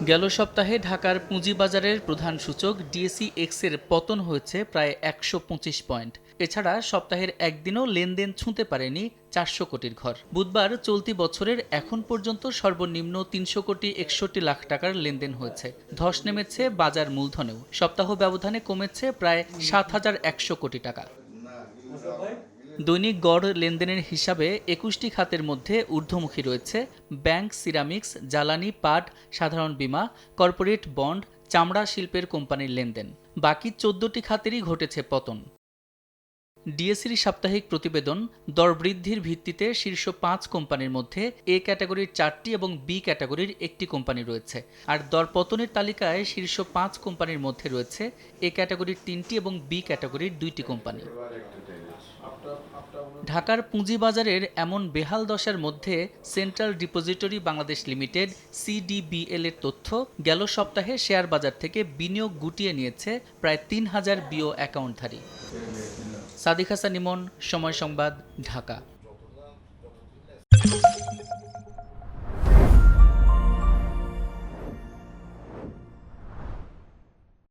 গেল সপ্তাহে ঢাকার পুঁজিবাজারের প্রধান সূচক ডিএসই এক্সের পতন হয়েছে প্রায় একশো পঁচিশ পয়েন্ট। এছাড়া সপ্তাহের একদিনও লেনদেন ছুঁতে পারেনি চারশো কোটির ঘর। বুধবার চলতি বছরের এখন পর্যন্ত সর্বনিম্ন তিনশো কোটি একষট্টি লাখ টাকার লেনদেন হয়েছে। ধস নেমেছে বাজার মূলধনেও। সপ্তাহ ব্যবধানে কমেছে প্রায় সাত হাজার একশো কোটি টাকা। দৈনিক গড় লেনদেনের হিসাবে একুশটি খাতের মধ্যে ঊর্ধ্বমুখী রয়েছে ব্যাংক, সিরামিক্স, জ্বালানি, পাট, সাধারণ বীমা, কর্পোরেট বন্ড, চামড়া শিল্পের কোম্পানির লেনদেন। বাকি চোদ্দটি খাতেরই ঘটেছে পতন। ডিএসির সাপ্তাহিক প্রতিবেদন, দর বৃদ্ধির ভিত্তিতে শীর্ষ পাঁচ কোম্পানির মধ্যে এ ক্যাটাগরির চারটি এবং বি ক্যাটাগরির একটি কোম্পানি রয়েছে। আর দর পতনের তালিকায় শীর্ষ পাঁচ কোম্পানির মধ্যে রয়েছে এ ক্যাটাগরির তিনটি এবং বি ক্যাটাগরির দুইটি কোম্পানি। ঢাকার পুঁজিবাজারের এমন বেহাল দশার মধ্যে central depository Bangladesh limited, CDBL এর তথ্য গেল সপ্তাহে শেয়ার বাজার থেকে বিনিয়োগ গুটিয়ে নিয়েছে প্রায় তিন হাজার বিও অ্যাকাউন্টধারী। সাদিক হাসান ইমন, সময় সংবাদ, ঢাকা।